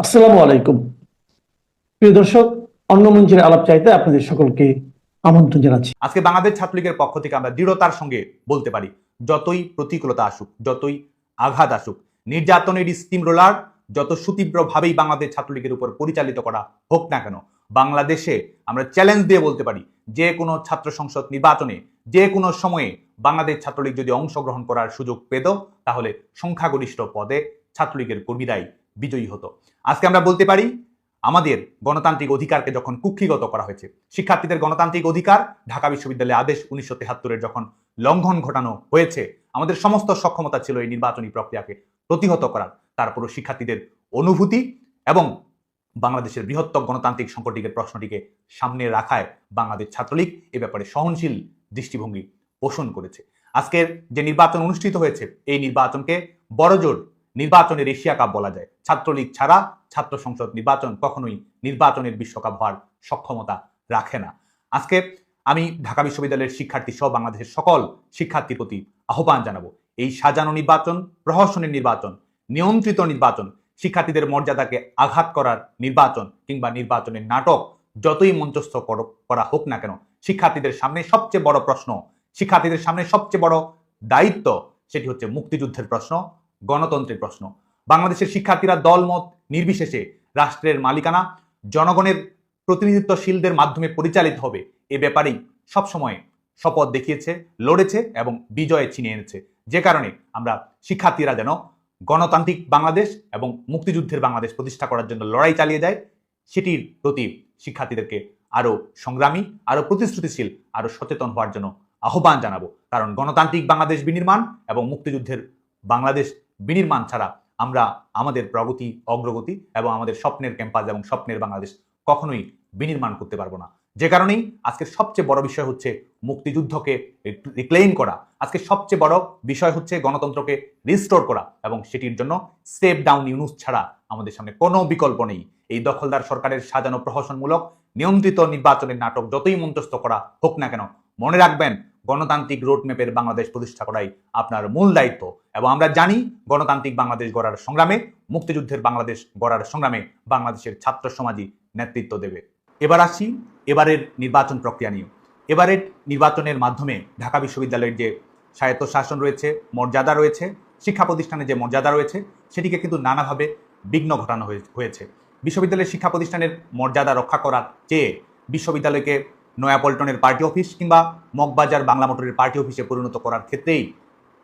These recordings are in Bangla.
আসসালামু আলাইকুম। প্রিয় দর্শক, অন্য মঞ্চের আলাপ চাইতে আপনাদের সকলকে আমন্ত্রণ জানাচ্ছি। আজকে বাংলাদেশ ছাত্রলীগের পক্ষ থেকে আমরা দৃঢ়তার সঙ্গে বলতে পারি, যতই প্রতিকূলতা আসুক, যতই আঘাত আসুক, নির্যাতনের স্টিম রোলার যত সুতীব্রভাবেই বাংলাদেশ ছাত্রলীগের উপর পরিচালিত করা হোক না কেন, বাংলাদেশে আমরা চ্যালেঞ্জ দিয়ে বলতে পারি, যে কোনো ছাত্র সংসদ নির্বাচনে, যে কোনো সময়ে বাংলাদেশ ছাত্রলীগ যদি অংশগ্রহণ করার সুযোগ পেত, তাহলে সংখ্যাগরিষ্ঠ পদে ছাত্রলীগের কর্মীরাই বিজয়ী হতো। আজকে আমরা বলতে পারি, আমাদের গণতান্ত্রিক অধিকারকে যখন কুক্ষিগত করা হয়েছে, শিক্ষার্থীদের গণতান্ত্রিক অধিকার, ঢাকা বিশ্ববিদ্যালয়ে আদেশ উনিশশো তেহাত্তরের যখন লঙ্ঘন ঘটানো হয়েছে, আমাদের সমস্ত সক্ষমতা ছিল এই নির্বাচনী প্রক্রিয়াকে প্রতিহত করার। তারপরও শিক্ষার্থীদের অনুভূতি এবং বাংলাদেশের বৃহত্তর গণতান্ত্রিক সংকটটিকে, প্রশ্নটিকে সামনে রাখায় বাংলাদেশ ছাত্রলীগ এ ব্যাপারে সহনশীল দৃষ্টিভঙ্গি পোষণ করেছে। আজকের যে নির্বাচন অনুষ্ঠিত হয়েছে, এই নির্বাচনকে বড়জোর নির্বাচনের এশিয়া কাপ বলা যায়। ছাত্রলীগ ছাড়া ছাত্র সংসদ নির্বাচন কখনোই নির্বাচনের বিশ্বকাপ হওয়ার সক্ষমতা রাখে না। আজকে আমি ঢাকা বিশ্ববিদ্যালয়ের শিক্ষার্থী সহ বাংলাদেশের সকল শিক্ষার্থীর প্রতি আহ্বান জানাব। এই সাজানো নির্বাচন প্রহসনের নির্বাচন, নিয়ন্ত্রিত নির্বাচন, শিক্ষার্থীদের মর্যাদাকে আঘাত করার নির্বাচন কিংবা নির্বাচনের নাটক যতই মঞ্চস্থ কর- হোক না কেন, শিক্ষার্থীদের সামনে সবচেয়ে বড় প্রশ্ন, শিক্ষার্থীদের সামনে সবচেয়ে বড় দায়িত্ব, সেটি হচ্ছে মুক্তিযুদ্ধের প্রশ্ন। গণতন্ত্রের প্রশ্ন। বাংলাদেশের শিক্ষার্থীরা দলমত নির্বিশেষে রাষ্ট্রের মালিকানা, জনগণের প্রতিনিধিত্বশীলদের মাধ্যমে পরিচালিত হবে। এ ব্যাপারেই সবসময় শপথ দেখিয়েছে, লড়েছে এবং বিজয়ে ছিনিয়ে এনেছে। যে কারণে আমরা শিক্ষার্থীরা যেন গণতান্ত্রিক বাংলাদেশ এবং মুক্তিযুদ্ধের বাংলাদেশ প্রতিষ্ঠা করার জন্য লড়াই চালিয়ে যায়, সেটির প্রতি শিক্ষার্থীদেরকে আরও সংগ্রামী, আরও প্রতিশ্রুতিশীল, আরও সচেতন হওয়ার জন্য আহ্বান জানাব। কারণ গণতান্ত্রিক বাংলাদেশ বিনির্মাণ এবং মুক্তিযুদ্ধের বাংলাদেশ বিনির্মাণ ছাড়া আমরা আমাদের প্রগতি, অগ্রগতি এবং আমাদের স্বপ্নের ক্যাম্পাস এবং স্বপ্নের বাংলাদেশ কখনোই বিনির্মাণ করতে পারব না। যে কারণেই আজকের সবচেয়ে বড় বিষয় হচ্ছে মুক্তিযুদ্ধকে রিক্লেইম করা। আজকে সবচেয়ে বড় বিষয় হচ্ছে গণতন্ত্রকে রিস্টোর করা এবং সেটির জন্য স্টেপ ডাউন ইউনুস ছাড়া আমাদের সামনে কোনো বিকল্প নেই। এই দখলদার সরকারের সাজানো প্রহসনমূলক, নিয়ন্ত্রিত নির্বাচনের নাটক যতই মঞ্চস্থ করা হোক না কেন, মনে রাখবেন গণতান্ত্রিক রোডম্যাপের বাংলাদেশ প্রতিষ্ঠা করাই আপনার মূল দায়িত্ব। এবং আমরা জানি গণতান্ত্রিক বাংলাদেশ গড়ার সংগ্রামে, মুক্তিযুদ্ধের বাংলাদেশ গড়ার সংগ্রামে বাংলাদেশের ছাত্র সমাজই নেতৃত্ব দেবে। এবার আসি এবারের নির্বাচন প্রক্রিয়া নিয়ে। এবারের নির্বাচনের মাধ্যমে ঢাকা বিশ্ববিদ্যালয়ের যে স্বায়ত্ত শাসন রয়েছে, মর্যাদা রয়েছে, শিক্ষা প্রতিষ্ঠানে যে মর্যাদা রয়েছে, সেটিকে কিন্তু নানাভাবে বিঘ্ন ঘটানো হয়ে- হয়েছে। বিশ্ববিদ্যালয়ের শিক্ষা প্রতিষ্ঠানের মর্যাদা রক্ষা করার চেয়ে বিশ্ববিদ্যালয়কে নয়াপল্টনের পার্টি অফিস কিংবা মগবাজার বাংলা মোটরের পার্টি অফিসে পরিণত করার ক্ষেত্রেই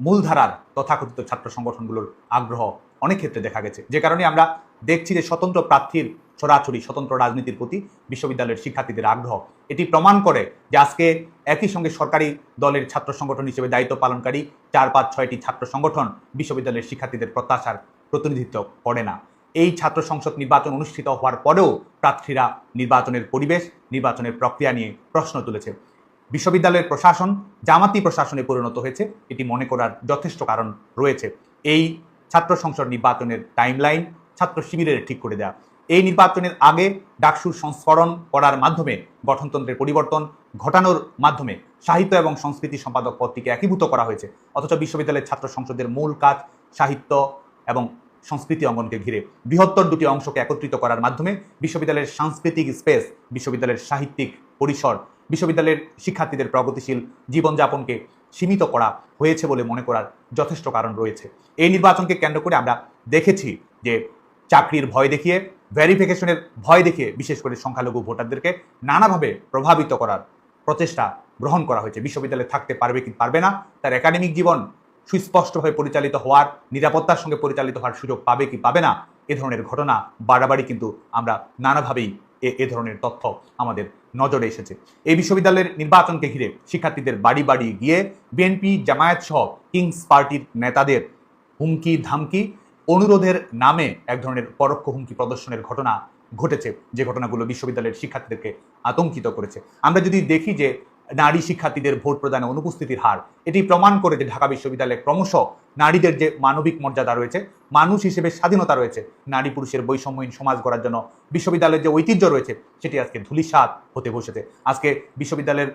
মূলধারার তথাকথিত ছাত্র সংগঠনগুলোর আগ্রহ অনেক ক্ষেত্রে দেখা গেছে। যে কারণে আমরা দেখছি যে স্বতন্ত্র প্রার্থীর ছড়াছড়ি স্বতন্ত্র রাজনীতির প্রতি বিশ্ববিদ্যালয়ের শিক্ষার্থীদের আগ্রহ। এটি প্রমাণ করে যে আজকে একই সঙ্গে সরকারি দলের ছাত্র সংগঠন হিসেবে দায়িত্ব পালনকারী চার, পাঁচ, ছয়টি ছাত্র সংগঠন বিশ্ববিদ্যালয়ের শিক্ষার্থীদের প্রত্যাশার প্রতিনিধিত্ব করে না। এই ছাত্র সংসদ নির্বাচন অনুষ্ঠিত হওয়ার পরেও প্রার্থীরা নির্বাচনের পরিবেশ নির্বাচনের প্রক্রিয়া নিয়ে প্রশ্ন তুলেছে। বিশ্ববিদ্যালয়ের প্রশাসন, জামাতি প্রশাসনে পরিণত হয়েছে। এটি মনে করার যথেষ্ট কারণ রয়েছে। এই ছাত্র সংসদ নির্বাচনের টাইমলাইন ছাত্র শিবিরের ঠিক করে দেওয়া এই নির্বাচনের আগে ডাকসুর সংস্করণ করার মাধ্যমে গঠনতন্ত্রের পরিবর্তন ঘটানোর মাধ্যমে সাহিত্য এবং সংস্কৃতি সম্পাদক পদটিকে একীভূত করা হয়েছে। অথচ বিশ্ববিদ্যালয়ের ছাত্র সংসদের মূল কাজ সাহিত্য এবং সংস্কৃতি অঙ্গনকে ঘিরে বৃহত্তর দুটি অংশকে একত্রিত করার মাধ্যমে বিশ্ববিদ্যালয়ের সাংস্কৃতিক স্পেস, বিশ্ববিদ্যালয়ের সাহিত্যিক পরিসর, বিশ্ববিদ্যালয়ের শিক্ষার্থীদের প্রগতিশীল জীবনযাপনকে সীমিত করা হয়েছে বলে মনে করার যথেষ্ট কারণ রয়েছে। এই নির্বাচনকে কেন্দ্র করে আমরা দেখেছি যে চাকরির ভয় দেখিয়ে, ভেরিফিকেশনের ভয় দেখিয়ে, বিশেষ করে সংখ্যালঘু ভোটারদেরকে নানাভাবে প্রভাবিত করার প্রচেষ্টা গ্রহণ করা হয়েছে। বিশ্ববিদ্যালয়ে থাকতে পারবে কি পারবে না, তার একাডেমিক জীবন সুস্পষ্টভাবে পরিচালিত হওয়ার, নিরাপত্তার সঙ্গে পরিচালিত হওয়ার সুযোগ পাবে কি পাবে না, এ ধরনের ঘটনা বাড়াবাড়ি কিন্তু আমরা নানাভাবেই এ ধরনের তথ্য আমাদের নজরে এসেছে। এই বিশ্ববিদ্যালয়ের নির্বাচনকে ঘিরে শিক্ষার্থীদের বাড়ি বাড়ি গিয়ে বিএনপি, জামায়াত সহ কিংস পার্টির নেতাদের হুমকি, ধামকি, অনুরোধের নামে এক ধরনের পরোক্ষ হুমকি প্রদর্শনের ঘটনা ঘটেছে। যে ঘটনাগুলো বিশ্ববিদ্যালয়ের শিক্ষার্থীদেরকে আতঙ্কিত করেছে। আমরা যদি দেখি যে নারী শিক্ষার্থীদের ভোট প্রদানে অনুপস্থিতির হার। এটি প্রমাণ করে যে ঢাকা বিশ্ববিদ্যালয়ে ক্রমশ নারীদের যে মানবিক মর্যাদা রয়েছে, মানুষ হিসেবে স্বাধীনতা রয়েছে, নারী পুরুষের বৈষম্যহীন সমাজ গড়ার জন্য বিশ্ববিদ্যালয়ের যে ঐতিহ্য রয়েছে, সেটি আজকে ধূলিসাৎ হতে বসেছে। আজকে বিশ্ববিদ্যালয়ের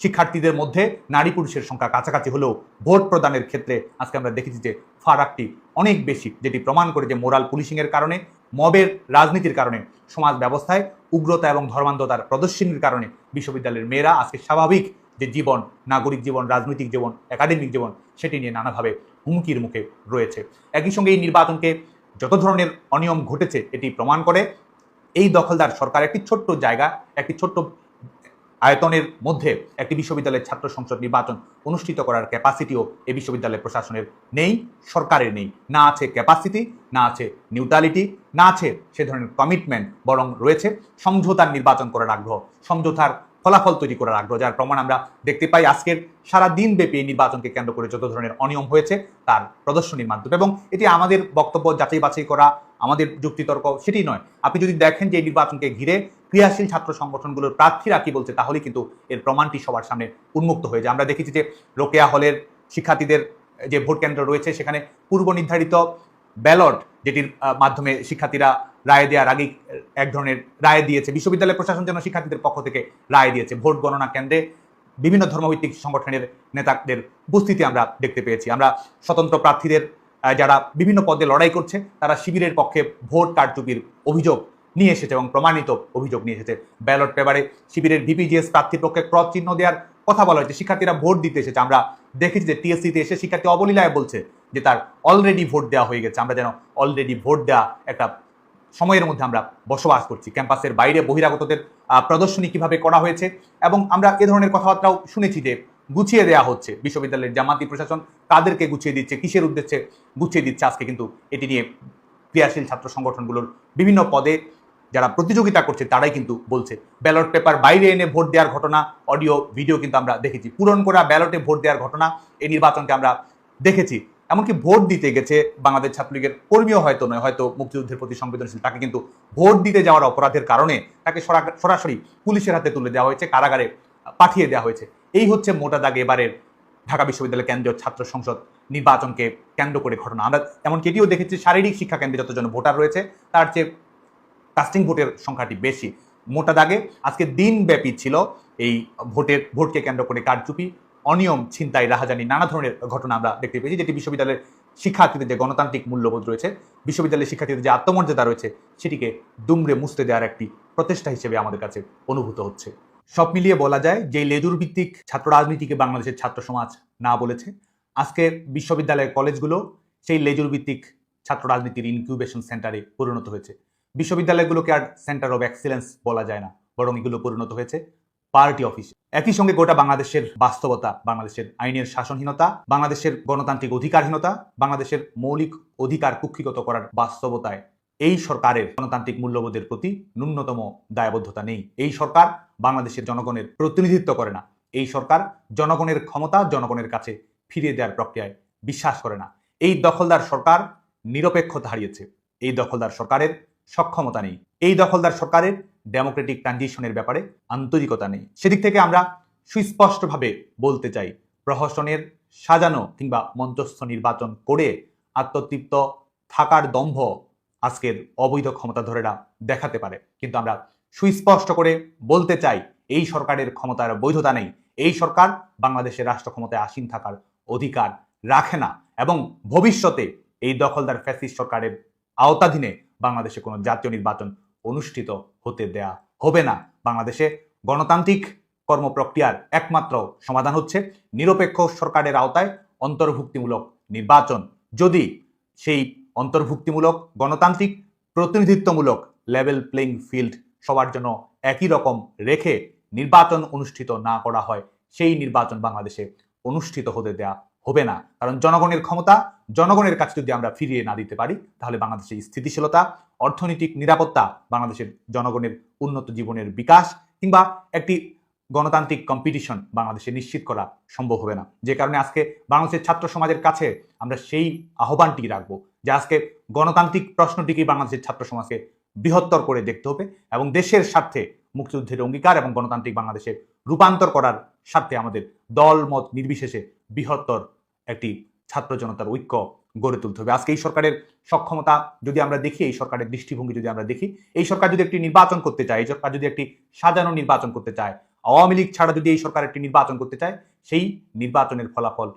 শিক্ষার্থীদের মধ্যে নারী পুরুষের সংখ্যা কাছাকাছি হলেও ভোট প্রদানের ক্ষেত্রে আজকে আমরা দেখেছি যে ফারাকটি অনেক বেশি, যেটি প্রমাণ করে যে মোরাল পুলিশিংয়ের কারণে মবের রাজনীতির কারণে, সমাজ ব্যবস্থায় উগ্রতা এবং ধর্মান্ধতার প্রদর্শনীর কারণে বিশ্ববিদ্যালয়ের মেয়েরা আজকে স্বাভাবিক যে জীবন, নাগরিক জীবন, রাজনৈতিক জীবন, একাডেমিক জীবন, সেটি নিয়ে নানাভাবে হুমকির মুখে রয়েছে। একই সঙ্গে এই নির্বাচনকে যত ধরনের অনিয়ম ঘটেছে, এটি প্রমাণ করে এই দখলদার সরকার একটি ছোট্ট জায়গা, একটি ছোট্ট আয়তনের মধ্যে একটি বিশ্ববিদ্যালয়ের ছাত্র সংসদ নির্বাচন অনুষ্ঠিত করার ক্যাপাসিটিও এই বিশ্ববিদ্যালয় প্রশাসনের নেই, সরকারের নেই। না আছে ক্যাপাসিটি না আছে নিউট্রালিটি না আছে সে ধরনের কমিটমেন্ট বরং রয়েছে সমঝোতার নির্বাচন করার আগ্রহ, সমঝোতার ফলাফল তৈরি করার আগ্রহ, যার প্রমাণ আমরা দেখতে পাই আজকের সারা দিন ব্যাপী এই নির্বাচনকে কেন্দ্র করে যত ধরনের অনিয়ম হয়েছে তার প্রদর্শনীর মাধ্যমে এবং এটি আমাদের বক্তব্য যাচাই বাছাই করা, আমাদের যুক্তিতর্ক সেটি নয়। আপনি যদি দেখেন যে এই নির্বাচনকে ঘিরে ক্রিয়াশীল ছাত্র সংগঠনগুলোর প্রার্থীরা কি বলছে তাহলে কিন্তু এর প্রমাণটি সবার সামনে উন্মুক্ত হয়ে যায়। আমরা দেখেছি যে রোকেয়া হলের শিক্ষার্থীদের যে ভোট কেন্দ্র রয়েছে, সেখানে পূর্ব নির্ধারিত ব্যালট যেটির মাধ্যমে শিক্ষার্থীরা রায় দেওয়ার আগেই এক ধরনের রায় দিয়েছে। বিশ্ববিদ্যালয় প্রশাসন যেন শিক্ষার্থীদের পক্ষ থেকে রায় দিয়েছে। ভোট গণনা কেন্দ্রে বিভিন্ন ধর্মভিত্তিক সংগঠনের নেতাদের উপস্থিতি আমরা দেখতে পেয়েছি। আমরা স্বতন্ত্র প্রার্থীদের যারা বিভিন্ন পদে লড়াই করছে, তারা শিবিরের পক্ষে ভোট কারচুপির অভিযোগ নিয়ে এসেছে এবং প্রমাণিত অভিযোগ নিয়ে এসেছে। ব্যালট পেপারে শিবিরের ভিপিজিএস প্রার্থীর পক্ষে ক্রস চিহ্ন দেওয়ার কথা বলা হয়েছে। শিক্ষার্থীরা ভোট দিতে এসেছে। আমরা দেখেছি যে টিএসসিতে এসে শিক্ষার্থী অবলীলায় বলছে যে তার অলরেডি ভোট দেওয়া হয়ে গেছে। আমরা যেন অলরেডি ভোট দেওয়া একটা সময়ের মধ্যে আমরা বসবাস করছি। ক্যাম্পাসের বাইরে বহিরাগতদের প্রদর্শনী কীভাবে করা হয়েছে এবং আমরা এ ধরনের কথাবার্তাও শুনেছি যে গুছিয়ে দেওয়া হচ্ছে। বিশ্ববিদ্যালয়ের জামাতি প্রশাসন তাদেরকে গুছিয়ে দিচ্ছে, কিসের উদ্দেশ্যে গুছিয়ে দিচ্ছে আজকে কিন্তু এটি নিয়ে ক্রিয়াশীল ছাত্র সংগঠনগুলোর বিভিন্ন পদে যারা প্রতিযোগিতা করছে, তারাই কিন্তু বলছে, ব্যালট পেপার বাইরে এনে ভোট দেওয়ার ঘটনা, অডিও, ভিডিও কিন্তু আমরা দেখেছি। পূরণ করা ব্যালটে ভোট দেওয়ার ঘটনা, এই নির্বাচনকে আমরা দেখেছি। এমনকি ভোট দিতে গেছে বাংলাদেশ ছাত্রলীগের কর্মীও হয়তো নয়, হয়তো মুক্তিযুদ্ধের প্রতি সংবেদনশীল। তাকে কিন্তু ভোট দিতে যাওয়ার অপরাধের কারণে তাকে সরা- সরাসরি পুলিশের হাতে তুলে দেওয়া হয়েছে, কারাগারে পাঠিয়ে দেওয়া হয়েছে। এই হচ্ছে মোটা দাগে এবারের ঢাকা বিশ্ববিদ্যালয় কেন্দ্রীয় ছাত্র সংসদ নির্বাচনকে কেন্দ্র করে ঘটনা। আমরা এমনকি এটিও দেখেছি, শারীরিক শিক্ষা কেন্দ্রে যতজন ভোটার রয়েছে, তার চেয়ে কাস্টিং ভোটের সংখ্যাটি বেশি। মোটা দাগে আজকে দিনব্যাপী ছিল এই ভোটের, ভোটকে কেন্দ্র করে কারচুপি, অনিয়ম, ছিনতাই, রাহাজানি, নানা ধরনের ঘটনা আমরা দেখতে পেয়েছি, যেটি বিশ্ববিদ্যালয়ের শিক্ষার্থীদের যে গণতান্ত্রিক মূল্যবোধ রয়েছে, বিশ্ববিদ্যালয়ের শিক্ষার্থীদের যে আত্মমর্যাদা রয়েছে, সেটিকে দুমড়ে মুছতে দেওয়ার একটি প্রচেষ্টা হিসেবে আমাদের কাছে অনুভূত হচ্ছে। সব মিলিয়ে বলা যায় যে লেজুর ভিত্তিক ছাত্র রাজনীতিকে বাংলাদেশের ছাত্র সমাজ না বলেছে, আজকে বিশ্ববিদ্যালয়ের কলেজগুলো সেই লেজুর ভিত্তিক ছাত্র রাজনীতির ইনকিউবেশন সেন্টারে পরিণত হয়েছে। বিশ্ববিদ্যালয়গুলোকে আর সেন্টার অফ এক্সেলেন্স বলা যায় না, বরং এগুলো পরিণত হয়েছে পার্টি অফিস একই সঙ্গে গোটা বাংলাদেশের বাস্তবতা, বাংলাদেশের আইনের শাসনহীনতা, বাংলাদেশের গণতান্ত্রিক অধিকারহীনতা, বাংলাদেশের মৌলিক অধিকার কুক্ষিগত করার বাস্তবতায় এই সরকারের গণতান্ত্রিক মূল্যবোধের প্রতি ন্যূনতম দায়বদ্ধতা নেই। এই সরকার বাংলাদেশের জনগণের প্রতিনিধিত্ব করে না। এই সরকার জনগণের ক্ষমতা জনগণের কাছে ফিরিয়ে দেওয়ার প্রক্রিয়ায় বিশ্বাস করে না। এই দখলদার সরকার নিরপেক্ষতা হারিয়েছে। এই দখলদার সরকারের সক্ষমতা নেই। এই দখলদার সরকারের ডেমোক্রেটিক ট্রানজিশনের ব্যাপারে আন্তরিকতা নেই। সেদিক থেকে আমরা সুস্পষ্টভাবে বলতে চাই, প্রহসনের সাজানো কিংবা মঞ্চস্থ নির্বাচন করে আত্মতৃপ্ত থাকার দম্ভ আজকের অবৈধ ক্ষমতাধরেরা দেখাতে পারে। কিন্তু আমরা সুস্পষ্ট করে বলতে চাই, এই সরকারের ক্ষমতার বৈধতা নেই। এই সরকার বাংলাদেশের রাষ্ট্র ক্ষমতায় আসীন থাকার অধিকার রাখে না এবং ভবিষ্যতে এই দখলদার ফ্যাসিস্ট সরকারের আওতাধীনে বাংলাদেশে কোনো জাতীয় নির্বাচন অনুষ্ঠিত হতে দেয়া হবে না। বাংলাদেশে গণতান্ত্রিক কর্মপ্রক্রিয়ার একমাত্র সমাধান হচ্ছে নিরপেক্ষ সরকারের আওতায় অন্তর্ভুক্তিমূলক নির্বাচন। যদি সেই অন্তর্ভুক্তিমূলক, গণতান্ত্রিক, প্রতিনিধিত্বমূলক লেভেল প্লেইং ফিল্ড সবার জন্য একই রকম রেখে নির্বাচন অনুষ্ঠিত না করা হয়, সেই নির্বাচন বাংলাদেশে অনুষ্ঠিত হতে দেয়া হবে না। কারণ জনগণের ক্ষমতা, জনগণের কাছে যদি আমরা ফিরিয়ে না দিতে পারি, তাহলে বাংলাদেশের স্থিতিশীলতা, অর্থনৈতিক নিরাপত্তা, বাংলাদেশের জনগণের উন্নত জীবনের বিকাশ কিংবা একটি গণতান্ত্রিক কম্পিটিশন বাংলাদেশে নিশ্চিত করা সম্ভব হবে না। যে কারণে আজকে বাংলাদেশের ছাত্র সমাজের কাছে আমরা সেই আহ্বানটি রাখব যে আজকে গণতান্ত্রিক প্রশ্নটিকেই বাংলাদেশের ছাত্র সমাজকে বৃহত্তর করে দেখতে হবে এবং দেশের স্বার্থে মুক্তিযুদ্ধের অঙ্গীকার এবং গণতান্ত্রিক বাংলাদেশে রূপান্তর করার স্বার্থে আমাদের দল মত নির্বিশেষে বৃহত্তর একটি ছাত্র জনতার ঐক্য গড়ে তুলতে হবে। আজকে এই সরকারের সক্ষমতা যদি আমরা দেখি, এই সরকারের দৃষ্টিভঙ্গি যদি আমরা দেখি, এই সরকার যদি একটি নির্বাচন করতে চায়, এই সরকার যদি একটি সাজানো নির্বাচন করতে চায়, আওয়ামী লীগ ছাড়া যদি এই সরকার একটি নির্বাচন করতে চায়, সেই নির্বাচনের ফলাফল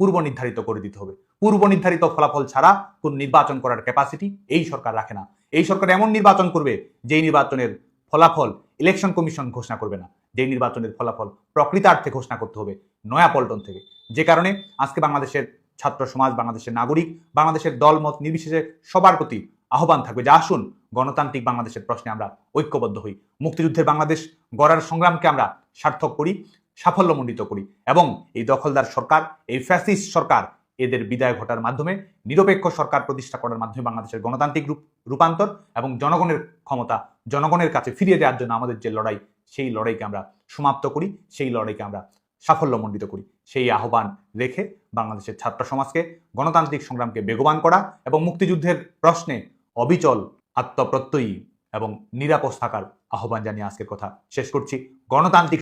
পূর্ব নির্ধারিত করে দিতে হবে। পূর্ব নির্ধারিত ফলাফল ছাড়া কোন নির্বাচন করার ক্যাপাসিটি এই সরকার রাখে না। এই সরকার এমন নির্বাচন করবে, যেই নির্বাচনের ফলাফল ইলেকশন কমিশন ঘোষণা করবে না। যে নির্বাচনের ফলাফল প্রকৃতার্থে ঘোষণা করতে হবে নয়া পল্টন থেকে। যে কারণে আজকে বাংলাদেশের ছাত্র সমাজ, বাংলাদেশের নাগরিক, বাংলাদেশের দলমত নির্বিশেষে সবার প্রতি আহ্বান থাকবে যে আসুন গণতান্ত্রিক বাংলাদেশের প্রশ্নে আমরা ঐক্যবদ্ধ হই। মুক্তিযুদ্ধের বাংলাদেশ গড়ার সংগ্রামকে আমরা সার্থক করি, সাফল্যমণ্ডিত করি এবং এই দখলদার সরকার, এই ফ্যাসিস্ট সরকার এদের বিদায় ঘটার মাধ্যমে নিরপেক্ষ সরকার প্রতিষ্ঠা করার মাধ্যমে বাংলাদেশের গণতান্ত্রিক রূপ, রূপান্তর এবং জনগণের ক্ষমতা, জনগণের কাছে ফিরিয়ে দেওয়ার জন্য আমাদের যে লড়াই, সেই লড়াইকে আমরা সমাপ্ত করি, সেই লড়াইকে আমরা সাফল্যমণ্ডিত করি। সেই আহ্বান রেখে বাংলাদেশের ছাত্র সমাজকে, গণতান্ত্রিক সংগ্রামকে বেগবান করা এবং মুক্তিযুদ্ধের প্রশ্নে অবিচল আত্মপ্রত্যয়ী এবং নিরাপদ থাকার আহ্বান জানিয়ে আজকের কথা শেষ করছি। গণতান্ত্রিক